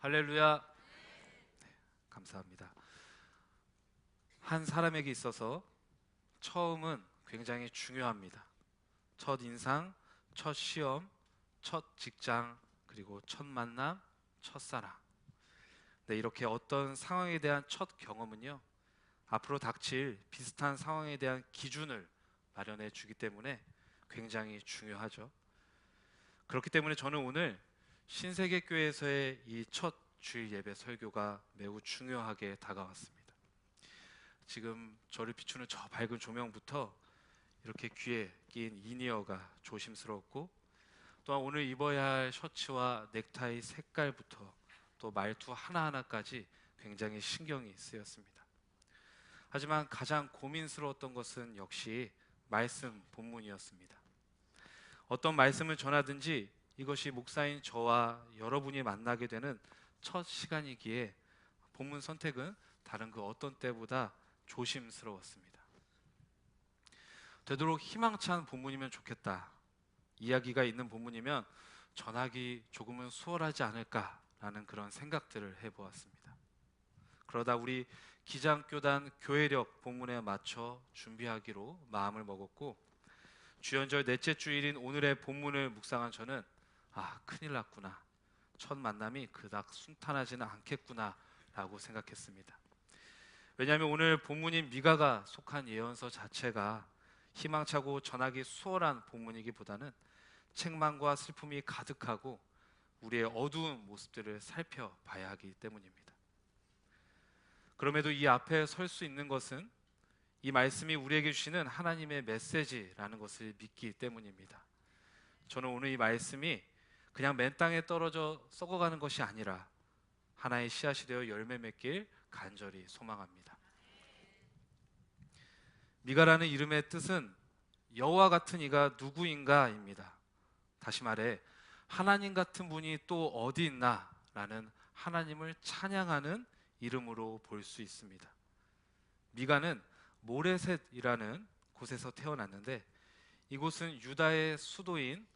할렐루야. 네, 감사합니다. 한 사람에게 있어서 처음은 굉장히 중요합니다. 첫 인상, 첫 시험, 첫 직장, 그리고 첫 만남, 첫 사랑. 네, 이렇게 어떤 상황에 대한 첫 경험은요. 앞으로 닥칠 비슷한 상황에 대한 기준을 마련해 주기 때문에 굉장히 중요하죠. 그렇기 때문에 저는 오늘 신세계 교회에서의 이 첫 주일 예배 설교가 매우 중요하게 다가왔습니다. 지금 저를 비추는 저 밝은 조명부터 이렇게 귀에 낀 이니어가 조심스럽고 또한 오늘 입어야 할 셔츠와 넥타이 색깔부터 또 말투 하나하나까지 굉장히 신경이 쓰였습니다. 하지만 가장 고민스러웠던 것은 역시 말씀 본문이었습니다. 어떤 말씀을 전하든지 이것이 목사인 저와 여러분이 만나게 되는 첫 시간이기에 본문 선택은 다른 그 어떤 때보다 조심스러웠습니다. 되도록 희망찬 본문이면 좋겠다. 이야기가 있는 본문이면 전하기 조금은 수월하지 않을까라는 그런 생각들을 해보았습니다. 그러다 우리 기장교단 교회력 본문에 맞춰 준비하기로 마음을 먹었고 주연절 넷째 주일인 오늘의 본문을 묵상한 저는 아 큰일 났구나 첫 만남이 그닥 순탄하지는 않겠구나라고 생각했습니다. 왜냐하면 오늘 본문인 미가가 속한 예언서 자체가 희망차고 전하기 수월한 본문이기보다는 책망과 슬픔이 가득하고 우리의 어두운 모습들을 살펴봐야 하기 때문입니다. 그럼에도 이 앞에 설 수 있는 것은 이 말씀이 우리에게 주시는 하나님의 메시지라는 것을 믿기 때문입니다. 저는 오늘 이 말씀이 그냥 맨 땅에 떨어져 썩어가는 것이 아니라 하나의 씨앗이 되어 열매 맺길 간절히 소망합니다. 미가라는 이름의 뜻은 여호와 같은 이가 누구인가입니다. 다시 말해 하나님 같은 분이 또 어디 있나라는 하나님을 찬양하는 이름으로 볼 수 있습니다. 미가는 모레셋이라는 곳에서 태어났는데 이곳은 유다의 수도인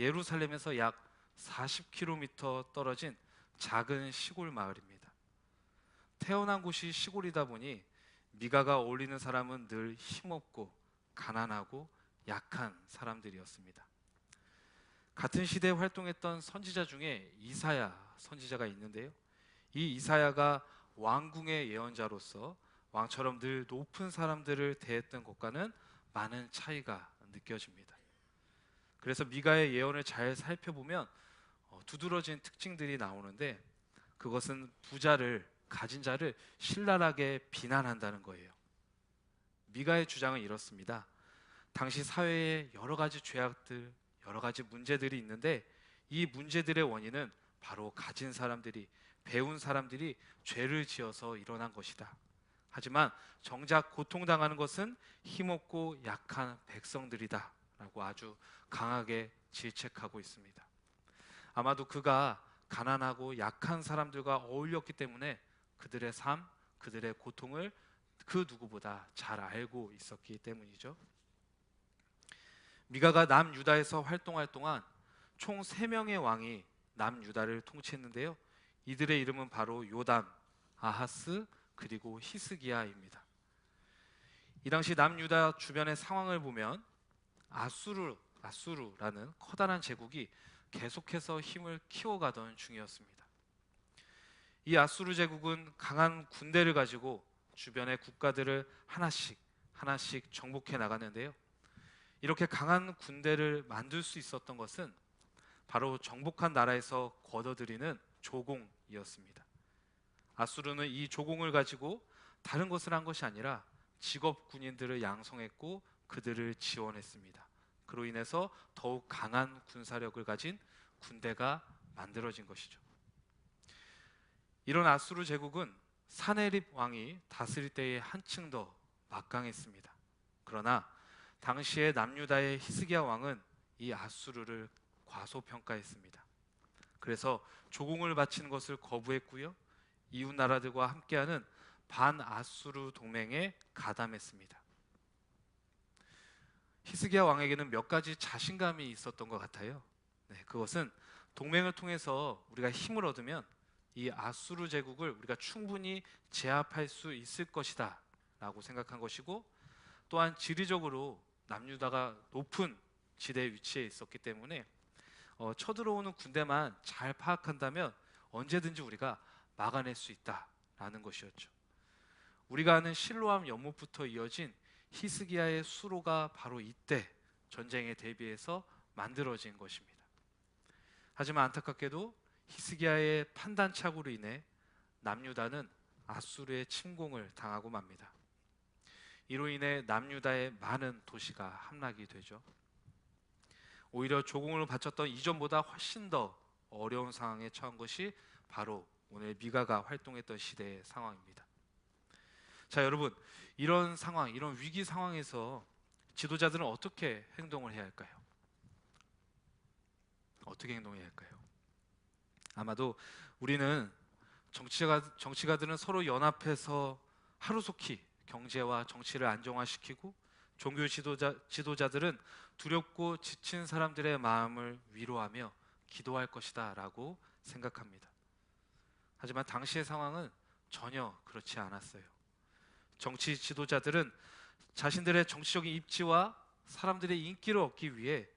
예루살렘에서 약 40km 떨어진 작은 시골 마을입니다. 태어난 곳이 시골이다 보니 미가가 어울리는 사람은 늘 힘없고 가난하고 약한 사람들이었습니다. 같은 시대에 활동했던 선지자 중에 이사야 선지자가 있는데요. 이 이사야가 왕궁의 예언자로서 왕처럼 늘 높은 사람들을 대했던 것과는 많은 차이가 느껴집니다. 그래서 미가의 예언을 잘 살펴보면 어, 두드러진 특징들이 나오는데 그것은 부자를 가진 자를 신랄하게 비난한다는 거예요. 미가의 주장은 이렇습니다. 당시 사회에 여러 가지 죄악들, 여러 가지 문제들이 있는데 이 문제들의 원인은 바로 가진 사람들이 배운 사람들이 죄를 지어서 일어난 것이다. 하지만 정작 고통당하는 것은 힘없고 약한 백성들이다. 라고 아주 강하게 질책하고 있습니다. 아마도 그가 가난하고 약한 사람들과 어울렸기 때문에 그들의 삶, 그들의 고통을 그 누구보다 잘 알고 있었기 때문이죠. 미가가 남유다에서 활동할 동안 총 3명의 왕이 남유다를 통치했는데요. 이들의 이름은 바로 요담, 아하스, 그리고 히스기야입니다. 이 당시 남유다 주변의 상황을 보면 아수르, 아수르라는 커다란 제국이 계속해서 힘을 키워가던 중이었습니다. 이 아수르 제국은 강한 군대를 가지고 주변의 국가들을 하나씩 하나씩 정복해 나갔는데요. 이렇게 강한 군대를 만들 수 있었던 것은 바로 정복한 나라에서 걷어들이는 조공이었습니다. 아수르는 이 조공을 가지고 다른 것을 한 것이 아니라 직업 군인들을 양성했고 그들을 지원했습니다. 그로 인해서 더욱 강한 군사력을 가진 군대가 만들어진 것이죠. 이런 아수르 제국은 사네립 왕이 다스릴 때에 한층 더 막강했습니다. 그러나 당시의 남유다의 히스기야 왕은 이 아수르를 과소평가했습니다. 그래서 조공을 바치는 것을 거부했고요. 이웃 나라들과 함께하는 반아수르 동맹에 가담했습니다. 히스기야 왕에게는 몇 가지 자신감이 있었던 것 같아요. 네, 그것은 동맹을 통해서 우리가 힘을 얻으면 이 아수르 제국을 우리가 충분히 제압할 수 있을 것이다라고 생각한 것이고 또한 지리적으로 남유다가 높은 지대에 위치해 있었기 때문에 어, 쳐들어오는 군대만 잘 파악한다면 언제든지 우리가 막아낼 수 있다라는 것이었죠. 우리가 아는 실로암 연못부터 이어진 히스기야의 수로가 바로 이때 전쟁에 대비해서 만들어진 것입니다. 하지만 안타깝게도 히스기야의 판단착오로 인해 남유다는 아수르의 침공을 당하고 맙니다. 이로 인해 남유다의 많은 도시가 함락이 되죠. 오히려 조공을 바쳤던 이전보다 훨씬 더 어려운 상황에 처한 것이 바로 오늘 미가가 활동했던 시대의 상황입니다. 자, 여러분, 이런 상황, 이런 위기 상황에서 지도자들은 어떻게 행동을 해야 할까요? 어떻게 행동해야 할까요? 아마도 우리는 정치가 정치가들은 서로 연합해서 하루속히 경제와 정치를 안정화시키고 종교 지도자 지도자들은 두렵고 지친 사람들의 마음을 위로하며 기도할 것이다라고 생각합니다. 하지만 당시의 상황은 전혀 그렇지 않았어요. 정치 지도자들은 자신들의 정치적인 입지와 사람들의 인기를 얻기 위해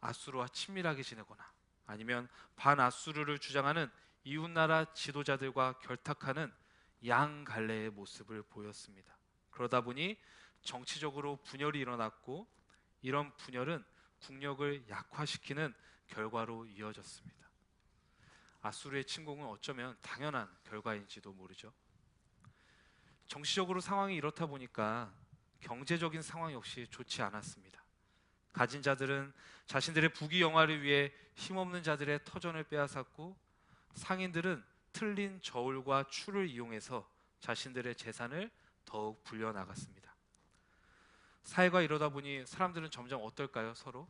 아수르와 친밀하게 지내거나 아니면 반아수르를 주장하는 이웃나라 지도자들과 결탁하는 양갈래의 모습을 보였습니다. 그러다 보니 정치적으로 분열이 일어났고 이런 분열은 국력을 약화시키는 결과로 이어졌습니다. 아수르의 침공은 어쩌면 당연한 결과인지도 모르죠. 정치적으로 상황이 이렇다 보니까 경제적인 상황 역시 좋지 않았습니다. 가진 자들은 자신들의 부귀 영화를 위해 힘없는 자들의 터전을 빼앗았고 상인들은 틀린 저울과 추를 이용해서 자신들의 재산을 더욱 불려 나갔습니다. 사회가 이러다 보니 사람들은 점점 어떨까요? 서로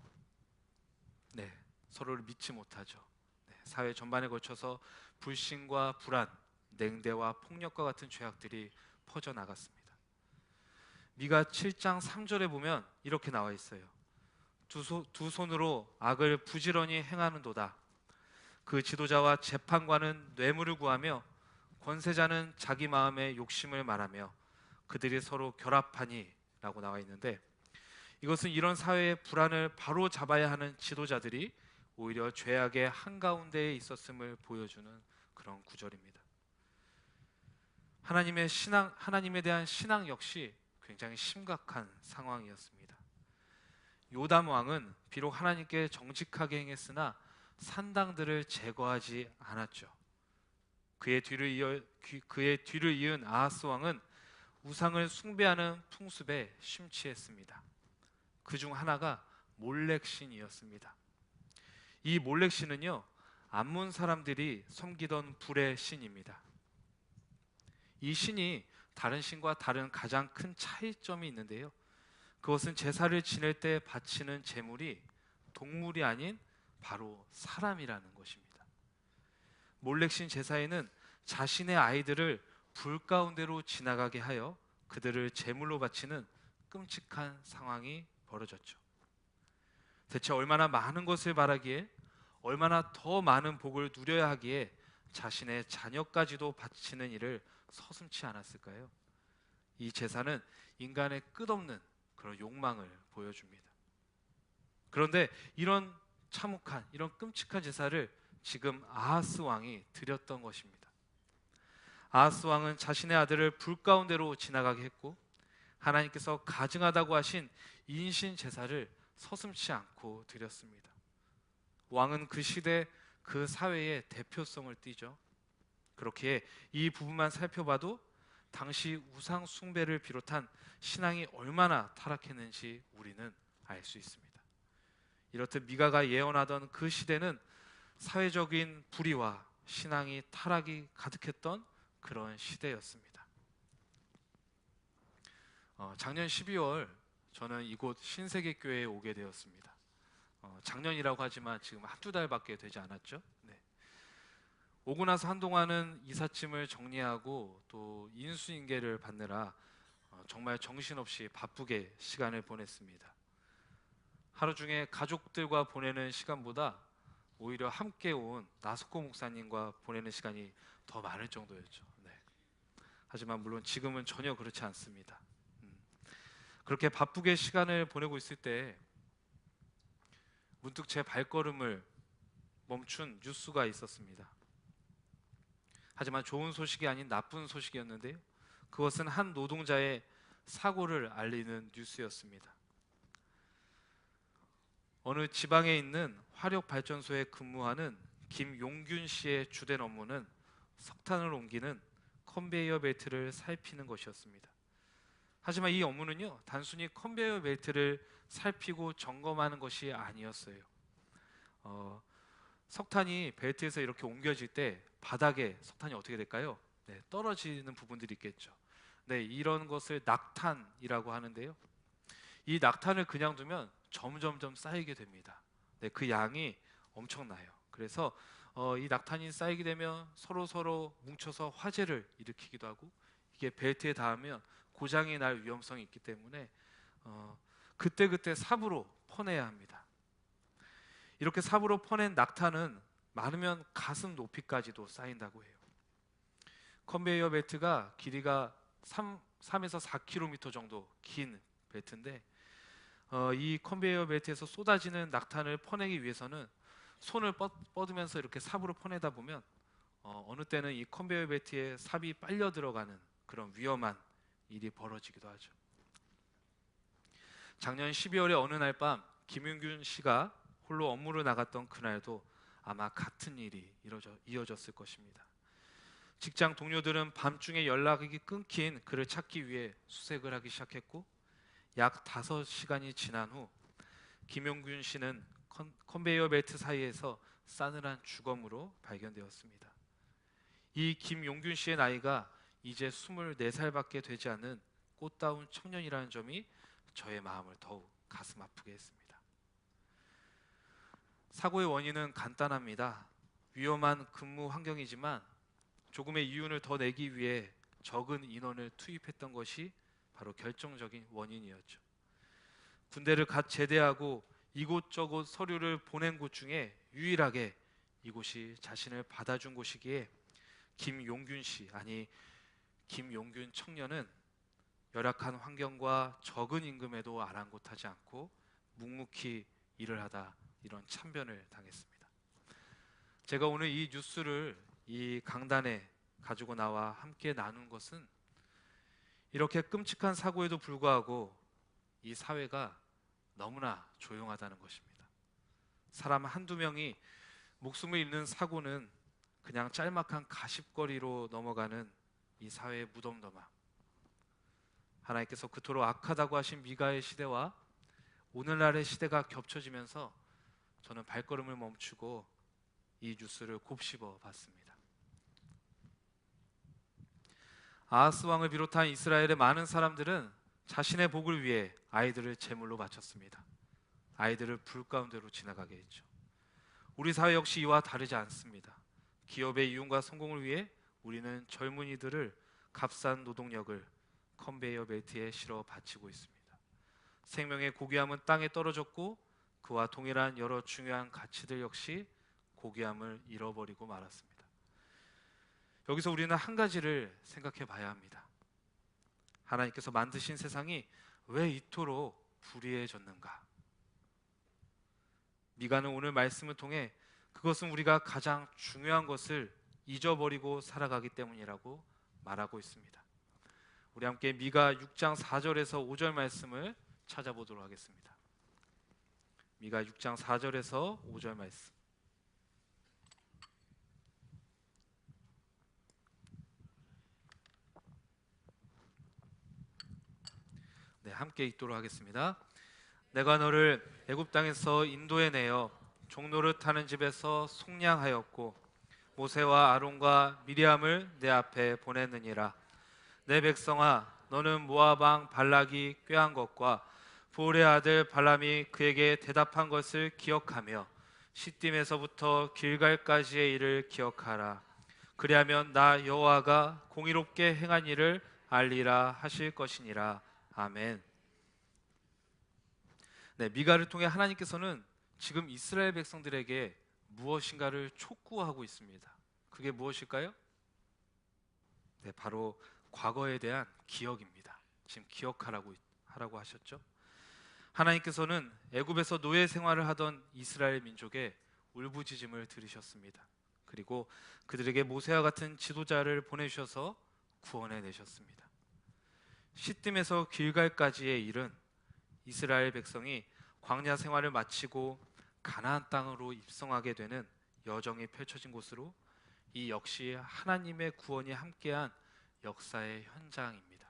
네, 서로를 믿지 못하죠. 네, 사회 전반에 걸쳐서 불신과 불안, 냉대와 폭력과 같은 죄악들이 퍼져 나갔습니다. 미가 7장 3절에 보면 이렇게 나와 있어요. 두, 소, 두 손으로 악을 부지런히 행하는도다. 그 지도자와 재판관은 뇌물을 구하며 권세자는 자기 마음의 욕심을 말하며 그들이 서로 결합하니라고 나와 있는데 이것은 이런 사회의 불안을 바로 잡아야 하는 지도자들이 오히려 죄악의 한가운데에 있었음을 보여주는 그런 구절입니다. 하나님의 신앙 하나님에 대한 신앙 역시 굉장히 심각한 상황이었습니다. 요담 왕은 비록 하나님께 정직하게 행했으나 산당들을 제거하지 않았죠. 그의 뒤를 이어 그의 뒤를 이은 아하스 왕은 우상을 숭배하는 풍습에 심취했습니다. 그 중 하나가 몰렉신이었습니다. 이 몰렉신은요 암몬 사람들이 섬기던 불의 신입니다. 이 신이 다른 신과 다른 가장 큰 차이점이 있는데요. 그것은 제사를 지낼 때 바치는 제물이 동물이 아닌 바로 사람이라는 것입니다. 몰렉신 제사에는 자신의 아이들을 불 가운데로 지나가게 하여 그들을 제물로 바치는 끔찍한 상황이 벌어졌죠. 대체 얼마나 많은 것을 바라기에 얼마나 더 많은 복을 누려야 하기에 자신의 자녀까지도 바치는 일을 서슴치 않았을까요? 이 제사는 인간의 끝없는 그런 욕망을 보여줍니다. 그런데 이런 참혹한 이런 끔찍한 제사를 지금 아하스 왕이 드렸던 것입니다. 아하스 왕은 자신의 아들을 불 가운데로 지나가게 했고 하나님께서 가증하다고 하신 인신 제사를 서슴치 않고 드렸습니다. 왕은 그 시대 그 사회의 대표성을 띠죠. 그렇게 이 부분만 살펴봐도 당시 우상 숭배를 비롯한 신앙이 얼마나 타락했는지 우리는 알 수 있습니다. 이렇듯 미가가 예언하던 그 시대는 사회적인 불의와 신앙이 타락이 가득했던 그런 시대였습니다. 어, 작년 12월 저는 이곳 신세계교회에 오게 되었습니다. 어, 작년이라고 하지만 지금 한두 달밖에 되지 않았죠. 네. 오고 나서 한동안은 이삿짐을 정리하고 또 인수인계를 받느라 어, 정말 정신없이 바쁘게 시간을 보냈습니다. 하루 중에 가족들과 보내는 시간보다 오히려 함께 온 나석호 목사님과 보내는 시간이 더 많을 정도였죠. 네. 하지만 물론 지금은 전혀 그렇지 않습니다. 음. 그렇게 바쁘게 시간을 보내고 있을 때 문득 제 발걸음을 멈춘 뉴스가 있었습니다. 하지만 좋은 소식이 아닌 나쁜 소식이었는데요. 그것은 한 노동자의 사고를 알리는 뉴스였습니다. 어느 지방에 있는 화력 발전소에 근무하는 김용균 씨의 주된 업무는 석탄을 옮기는 컨베이어 벨트를 살피는 것이었습니다. 하지만 이 업무는요 단순히 컨베이어 벨트를 살피고 점검하는 것이 아니었어요. 어, 석탄이 벨트에서 이렇게 옮겨질 때 바닥에 석탄이 어떻게 될까요? 네, 떨어지는 부분들이 있겠죠. 네, 이런 것을 낙탄이라고 하는데요. 이 낙탄을 그냥 두면 점점점 쌓이게 됩니다. 네, 그 양이 엄청나요. 그래서 어, 이 낙탄이 쌓이게 되면 서로 서로 뭉쳐서 화재를 일으키기도 하고 이게 벨트에 닿으면 고장이 날 위험성이 있기 때문에 어, 그때 그때 삽으로 퍼내야 합니다. 이렇게 삽으로 퍼낸 낙탄은 많으면 가슴 높이까지도 쌓인다고 해요. 컨베이어 벨트가 길이가 3, 3에서 4km 정도 긴 벨트인데 어, 이 컨베이어 벨트에서 쏟아지는 낙탄을 퍼내기 위해서는 손을 뻗, 뻗으면서 이렇게 삽으로 퍼내다 보면 어, 어느 때는 이 컨베이어 벨트에 삽이 빨려 들어가는 그런 위험한 일이 벌어지기도 하죠. 작년 12월에 어느 날 밤 김윤균 씨가 홀로 업무를 나갔던 그날도 아마 같은 일이 이뤄져, 이어졌을 것입니다. 직장 동료들은 밤중에 연락이 끊긴 그를 찾기 위해 수색을 하기 시작했고 약 5시간이 지난 후 김용균 씨는 컨, 컨베이어 벨트 사이에서 싸늘한 주검으로 발견되었습니다. 이 김용균 씨의 나이가 이제 24살밖에 되지 않은 꽃다운 청년이라는 점이 저의 마음을 더욱 가슴 아프게 했습니다. 사고의 원인은 간단합니다. 위험한 근무 환경이지만 조금의 이윤을 더 내기 위해 적은 인원을 투입했던 것이 바로 결정적인 원인이었죠. 군대를 갓 제대하고 이곳저곳 서류를 보낸 곳 중에 유일하게 이곳이 자신을 받아준 곳이기에 김용균 씨 아니 김용균 청년은 열악한 환경과 적은 임금에도 아랑곳하지 않고 묵묵히 일을 하다 이런 참변을 당했습니다. 제가 오늘 이 뉴스를 이 강단에 가지고 나와 함께 나눈 것은 이렇게 끔찍한 사고에도 불구하고 이 사회가 너무나 조용하다는 것입니다. 사람 한두 명이 목숨을 잃는 사고는 그냥 짤막한 가십거리로 넘어가는 이 사회의 무덤덤함. 하나님께서 그토록 악하다고 하신 미가의 시대와 오늘날의 시대가 겹쳐지면서 저는 발걸음을 멈추고 이 뉴스를 곱씹어 봤습니다. 아하스 왕을 비롯한 이스라엘의 많은 사람들은 자신의 복을 위해 아이들을 제물로 바쳤습니다. 아이들을 불 가운데로 지나가게 했죠. 우리 사회 역시 이와 다르지 않습니다. 기업의 이윤과 성공을 위해 우리는 젊은이들을 값싼 노동력을 컨베이어 벨트에 실어 바치고 있습니다. 생명의 고귀함은 땅에 떨어졌고 그와 동일한 여러 중요한 가치들 역시 고귀함을 잃어버리고 말았습니다. 여기서 우리는 한 가지를 생각해 봐야 합니다. 하나님께서 만드신 세상이 왜 이토록 불의해졌는가? 미가는 오늘 말씀을 통해 그것은 우리가 가장 중요한 것을 잊어버리고 살아가기 때문이라고 말하고 있습니다. 우리 함께 미가 6장 4절에서 5절 말씀을 찾아보도록 하겠습니다. 미가 6장 4절에서 5절 말씀. 네, 함께 읽도록 하겠습니다. 내가 너를 애굽 땅에서 인도해 내어 종로를 타는 집에서 속량하였고 모세와 아론과 미리암을 내 앞에 보냈느니라 내 백성아 너는 왕 발락이 꾀한 것과 부올의 아들 발람이 그에게 대답한 것을 기억하며 시딤에서부터 길갈까지의 일을 기억하라. 그리하면 나 여호와가 공의롭게 행한 일을 알리라 하실 것이니라. 아멘. 네, 미가를 통해 하나님께서는 지금 이스라엘 백성들에게 무엇인가를 촉구하고 있습니다. 그게 무엇일까요? 네, 바로 과거에 대한 기억입니다. 지금 기억하라고 하라고 하셨죠. 하나님께서는 애굽에서 노예 생활을 하던 이스라엘 민족의 울부짖음을 들으셨습니다. 그리고 그들에게 모세와 같은 지도자를 보내주셔서 구원해 내셨습니다. 시딤에서 길갈까지의 일은 이스라엘 백성이 광야 생활을 마치고 가나안 땅으로 입성하게 되는 여정이 펼쳐진 곳으로 이 역시 하나님의 구원이 함께한 역사의 현장입니다.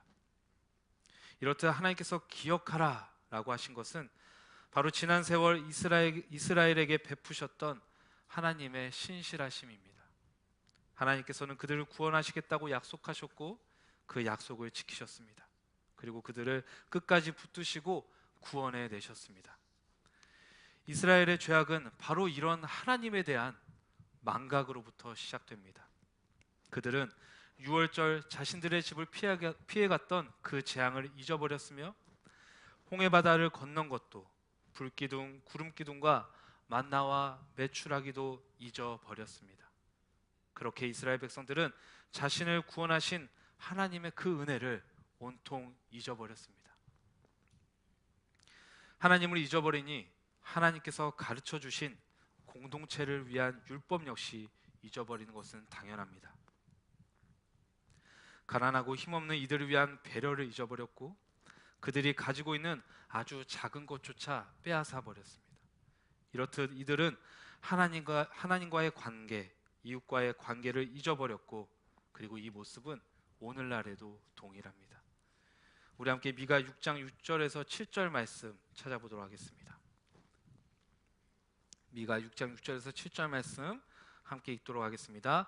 이렇듯 하나님께서 기억하라 라고 하신 것은 바로 지난 세월 이스라엘, 이스라엘에게 베푸셨던 하나님의 신실하심입니다. 하나님께서는 그들을 구원하시겠다고 약속하셨고 그 약속을 지키셨습니다. 그리고 그들을 끝까지 붙드시고 구원해 내셨습니다. 이스라엘의 죄악은 바로 이런 하나님에 대한 망각으로부터 시작됩니다. 그들은 유월절 자신들의 집을 피해 갔던 그 재앙을 잊어버렸으며 홍해 바다를 건넌 것도 불기둥, 구름기둥과 만나와 매출하기도 잊어버렸습니다. 그렇게 이스라엘 백성들은 자신을 구원하신 하나님의 그 은혜를 온통 잊어버렸습니다. 하나님을 잊어버리니 하나님께서 가르쳐 주신 공동체를 위한 율법 역시 잊어버리는 것은 당연합니다. 가난하고 힘없는 이들을 위한 배려를 잊어버렸고 그들이 가지고 있는 아주 작은 것조차 빼앗아 버렸습니다. 이렇듯 이들은 하나님과 하나님과의 관계, 이웃과의 관계를 잊어버렸고 그리고 이 모습은 오늘날에도 동일합니다. 우리 함께 미가 6장 6절에서 7절 말씀 찾아보도록 하겠습니다. 미가 6장 6절에서 7절 말씀 함께 읽도록 하겠습니다.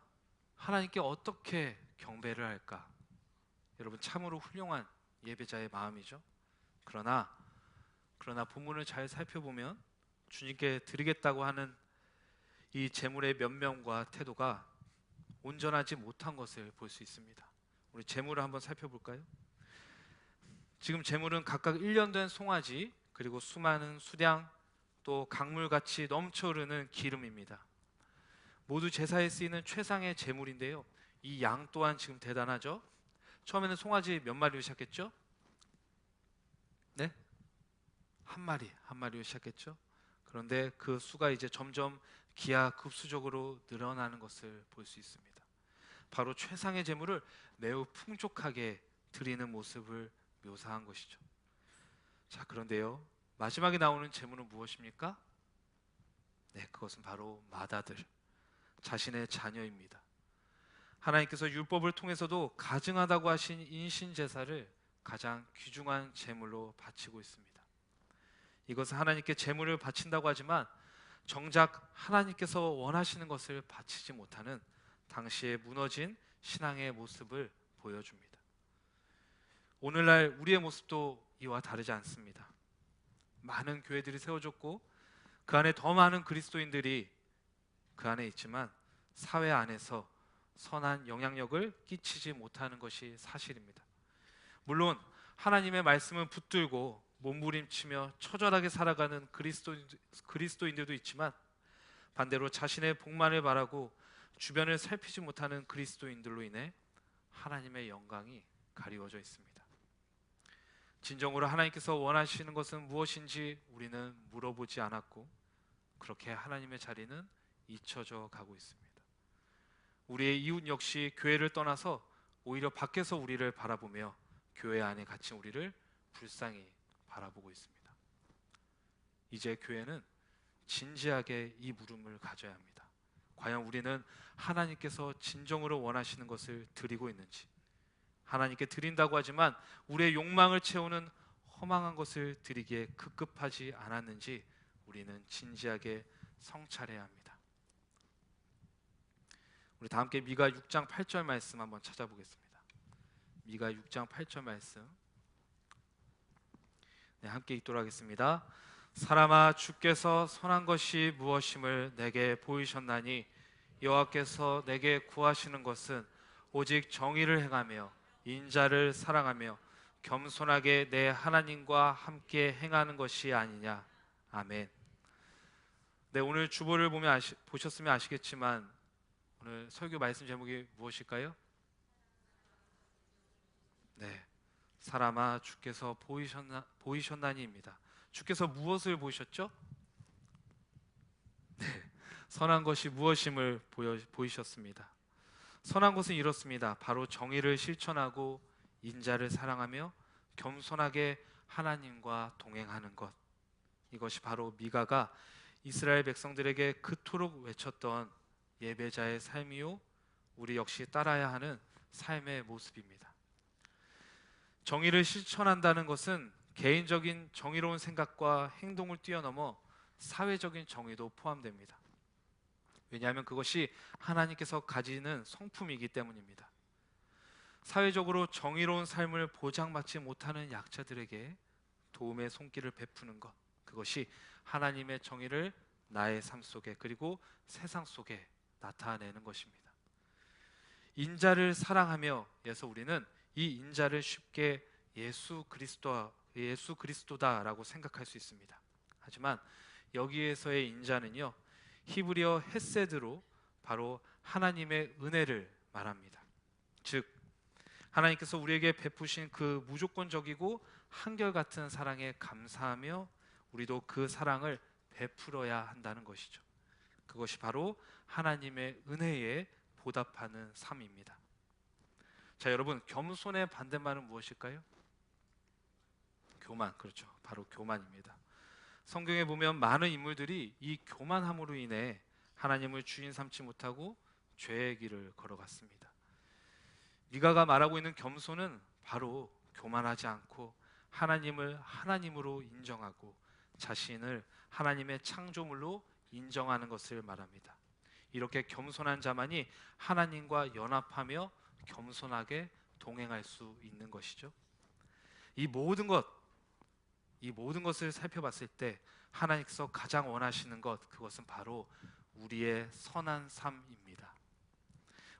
하나님께 어떻게 경배를 할까? 여러분 참으로 훌륭한 예배자의 마음이죠. 그러나 그러나 본문을 잘 살펴보면 주님께 드리겠다고 하는 이 제물의 면면과 태도가 온전하지 못한 것을 볼 수 있습니다. 우리 제물을 한번 살펴볼까요? 지금 제물은 각각 1년 된 송아지 그리고 수많은 수량 또 강물같이 넘쳐 흐르는 기름입니다. 모두 제사에 쓰이는 최상의 제물인데요. 이 양 또한 지금 대단하죠. 처음에는 송아지 몇 마리로 시작했죠? 네? 한 마리, 한 마리로 시작했죠. 그런데 그 수가 이제 점점 기하급수적으로 늘어나는 것을 볼 수 있습니다. 바로 최상의 제물을 매우 풍족하게 드리는 모습을 묘사한 것이죠. 자, 그런데요. 마지막에 나오는 제물은 무엇입니까? 네, 그것은 바로 마다들. 자신의 자녀입니다. 하나님께서 율법을 통해서도 가증하다고 하신 인신 제사를 가장 귀중한 제물로 바치고 있습니다. 이것은 하나님께 제물을 바친다고 하지만 정작 하나님께서 원하시는 것을 바치지 못하는 당시에 무너진 신앙의 모습을 보여줍니다. 오늘날 우리의 모습도 이와 다르지 않습니다. 많은 교회들이 세워졌고 그 안에 더 많은 그리스도인들이 그 안에 있지만 사회 안에서 선한 영향력을 끼치지 못하는 것이 사실입니다. 물론 하나님의 말씀은 붙들고 몸부림치며 처절하게 살아가는 그리스도인, 그리스도인들도 있지만 반대로 자신의 복만을 바라고 주변을 살피지 못하는 그리스도인들로 인해 하나님의 영광이 가리워져 있습니다. 진정으로 하나님께서 원하시는 것은 무엇인지 우리는 물어보지 않았고 그렇게 하나님의 자리는 잊혀져 가고 있습니다. 우리의 이웃 역시 교회를 떠나서 오히려 밖에서 우리를 바라보며 교회 안에 갇힌 우리를 불쌍히 바라보고 있습니다. 이제 교회는 진지하게 이 물음을 가져야 합니다. 과연 우리는 하나님께서 진정으로 원하시는 것을 드리고 있는지, 하나님께 드린다고 하지만 우리의 욕망을 채우는 허망한 것을 드리기에 급급하지 않았는지 우리는 진지하게 성찰해야 합니다. 우리 다 함께 미가 6장 8절 말씀 한번 찾아보겠습니다. 미가 6장 8절 말씀. 네, 함께 읽도록 하겠습니다. 사람아 주께서 선한 것이 무엇임을 내게 보이셨나니 여호와께서 내게 구하시는 것은 오직 정의를 행하며 인자를 사랑하며 겸손하게 내 하나님과 함께 행하는 것이 아니냐. 아멘. 네, 오늘 주보를 보면 아시, 보셨으면 아시겠지만 오늘 설교 말씀 제목이 무엇일까요? 네. 사람아 주께서 보이셨나 보이셨나니입니다. 주께서 무엇을 보이셨죠? 네. 선한 것이 무엇임을 보여, 보이셨습니다. 선한 것은 이렇습니다. 바로 정의를 실천하고 인자를 사랑하며 겸손하게 하나님과 동행하는 것. 이것이 바로 미가가 이스라엘 백성들에게 그토록 외쳤던 예배자의 삶이요 우리 역시 따라야 하는 삶의 모습입니다. 정의를 실천한다는 것은 개인적인 정의로운 생각과 행동을 뛰어넘어 사회적인 정의도 포함됩니다. 왜냐하면 그것이 하나님께서 가지는 성품이기 때문입니다. 사회적으로 정의로운 삶을 보장받지 못하는 약자들에게 도움의 손길을 베푸는 것 그것이 하나님의 정의를 나의 삶 속에 그리고 세상 속에 나타내는 것입니다. 인자를 사랑하며에서 우리는 이 인자를 쉽게 예수 그리스도 예수 그리스도다라고 생각할 수 있습니다. 하지만 여기에서의 인자는요 히브리어 헤세드로 바로 하나님의 은혜를 말합니다. 즉 하나님께서 우리에게 베푸신 그 무조건적이고 한결같은 사랑에 감사하며 우리도 그 사랑을 베풀어야 한다는 것이죠. 그것이 바로 하나님의 은혜에 보답하는 삶입니다. 자, 여러분, 겸손의 반대말은 무엇일까요? 교만, 그렇죠. 바로 교만입니다. 성경에 보면 많은 인물들이 이 교만함으로 인해 하나님을 주인 삼지 못하고 죄의 길을 걸어갔습니다. 미가가 말하고 있는 겸손은 바로 교만하지 않고 하나님을 하나님으로 인정하고 자신을 하나님의 창조물로 인정하는 것을 말합니다. 이렇게 겸손한 자만이 하나님과 연합하며 겸손하게 동행할 수 있는 것이죠. 이 모든 것, 이 모든 것을 살펴봤을 때 하나님께서 가장 원하시는 것, 그것은 바로 우리의 선한 삶입니다.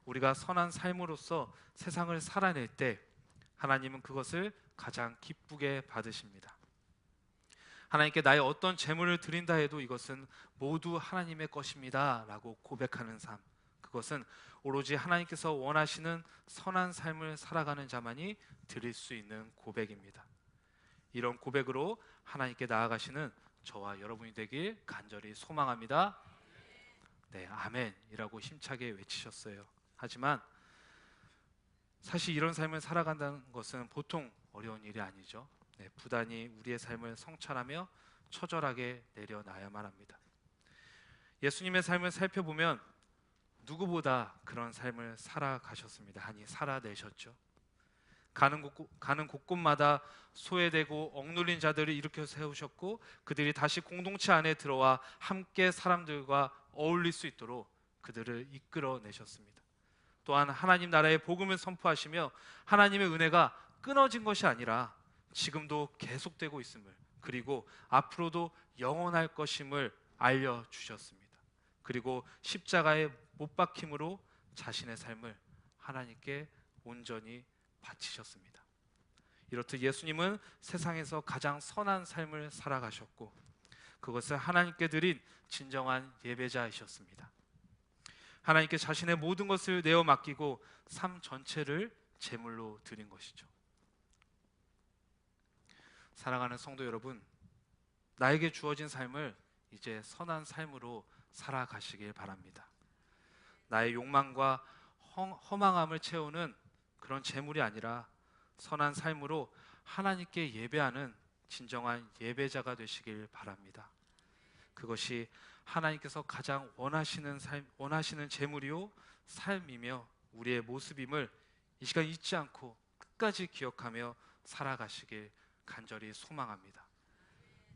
우리가 선한 삶으로서 세상을 살아낼 때 하나님은 그것을 가장 기쁘게 받으십니다. 하나님께 나의 어떤 재물을 드린다 해도 이것은 모두 하나님의 것입니다라고 고백하는 삶. 그것은 오로지 하나님께서 원하시는 선한 삶을 살아가는 자만이 드릴 수 있는 고백입니다. 이런 고백으로 하나님께 나아가시는 저와 여러분이 되길 간절히 소망합니다. 네, 아멘이라고 힘차게 외치셨어요. 하지만 사실 이런 삶을 살아간다는 것은 보통 어려운 일이 아니죠. 네, 부단히 우리의 삶을 성찰하며 처절하게 내려놔야만 합니다. 예수님의 삶을 살펴보면 누구보다 그런 삶을 살아가셨습니다. 아니 살아내셨죠. 가는 곳 가는 곳곳마다 소외되고 억눌린 자들을 일으켜 세우셨고 그들이 다시 공동체 안에 들어와 함께 사람들과 어울릴 수 있도록 그들을 이끌어 내셨습니다. 또한 하나님 나라의 복음을 선포하시며 하나님의 은혜가 끊어진 것이 아니라 지금도 계속되고 있음을 그리고 앞으로도 영원할 것임을 알려 주셨습니다. 그리고 십자가에 못 박힘으로 자신의 삶을 하나님께 온전히 바치셨습니다. 이렇듯 예수님은 세상에서 가장 선한 삶을 살아가셨고 그것을 하나님께 드린 진정한 예배자이셨습니다. 하나님께 자신의 모든 것을 내어 맡기고 삶 전체를 제물로 드린 것이죠. 사랑하는 성도 여러분, 나에게 주어진 삶을 이제 선한 삶으로 살아가시길 바랍니다. 나의 욕망과 허망함을 채우는 그런 재물이 아니라 선한 삶으로 하나님께 예배하는 진정한 예배자가 되시길 바랍니다. 그것이 하나님께서 가장 원하시는 삶, 원하시는 재물이요 삶이며 우리의 모습임을 이 시간 잊지 않고 끝까지 기억하며 살아가시길 간절히 소망합니다.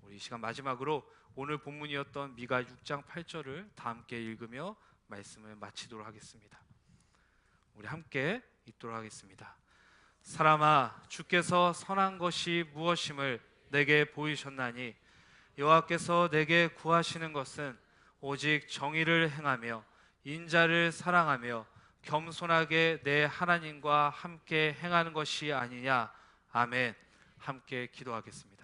우리 이 시간 마지막으로 오늘 본문이었던 미가 6장 8절을 다 함께 읽으며 말씀을 마치도록 하겠습니다. 우리 함께 읽도록 하겠습니다. 사람아 주께서 선한 것이 무엇임을 내게 보이셨나니 여호와께서 내게 구하시는 것은 오직 정의를 행하며 인자를 사랑하며 겸손하게 내 하나님과 함께 행하는 것이 아니냐 아멘 함께 기도하겠습니다.